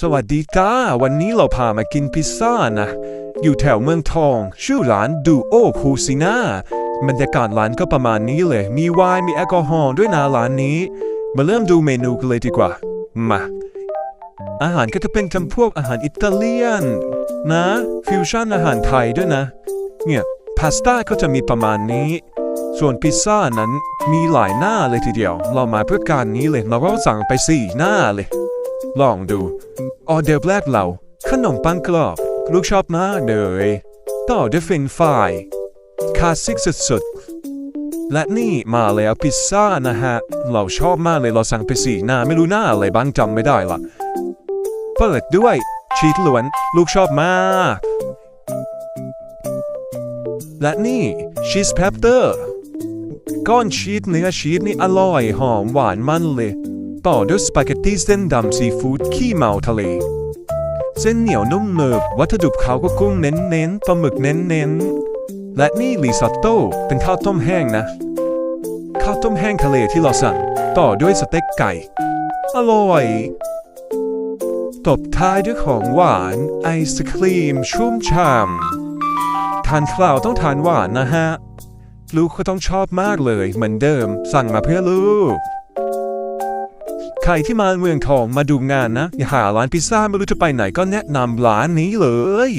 สวัสดีจ้าวันนี้เราพามากินพิซซ่านะ อยู่แถวเมืองทอง ชื่อร้านดูโอคูซิน่าบรรยากาศร้านก็ประมาณนี้เลย มีไวน์มีแอลกอฮอล์ด้วยนะร้านนี้ มาเริ่มดูเมนูกันเลยดีกว่า มา อาหารก็จะเป็นจำพวกอาหารอิตาเลียน นะ ฟิวชั่นอาหารไทยด้วยนะ เนี่ยพาสต้าก็จะมีประมาณนี้ ส่วนพิซซ่านั้นมีหลายหน้าเลยทีเดียว เรามาเพื่อการนี้เลยเราก็สั่งไปสี่หน้าเลย ลองดูออเดอร์แรกเราขนมปังกรอบลูกชอบมากเลยต่อด้วยฟรนฟายคลาสสิกสุดๆและนี่มาแล้วพิซซ่านะฮะ เราชอบมากเลยเราสั่งไปสี่หน้าไม่รู้หน้าอะไรบ้างจำไม่ได้ละเปิดด้วยชีสล้วน ลูกชอบมาก และนี่ชีสเพปเตอร์ ก้อนชีสเนื้อชีสนี่อร่อยหอมหวานมันเลย ต่อด้วยสปาเกตตี้เส้นดำซีฟู้ดขี้เมาทะเล เส้นเหนียวนุ่มเนิบวัตถุดิบเขาก็กุ้งเน้นๆปลาหมึกเน้นๆ และนี่ริซอตโต้เป็นข้าวต้มแห้งนะ ข้าวต้มแห้งทะเลที่เราสั่ง ต่อด้วยสเต็กไก่ อร่อย ตบท้ายด้วยของหวานไอศครีมชุ่มฉ่ำทานข้าวต้องทานหวานนะฮะ ลูกก็ต้องชอบมากเลยเหมือนเดิมสั่งมาเพื่อลูก ใครที่มาเมืองทองมาดูงานนะ อย่าหาร้านพิซซ่าไม่รู้จะไปไหนก็แนะนำร้านนี้เลย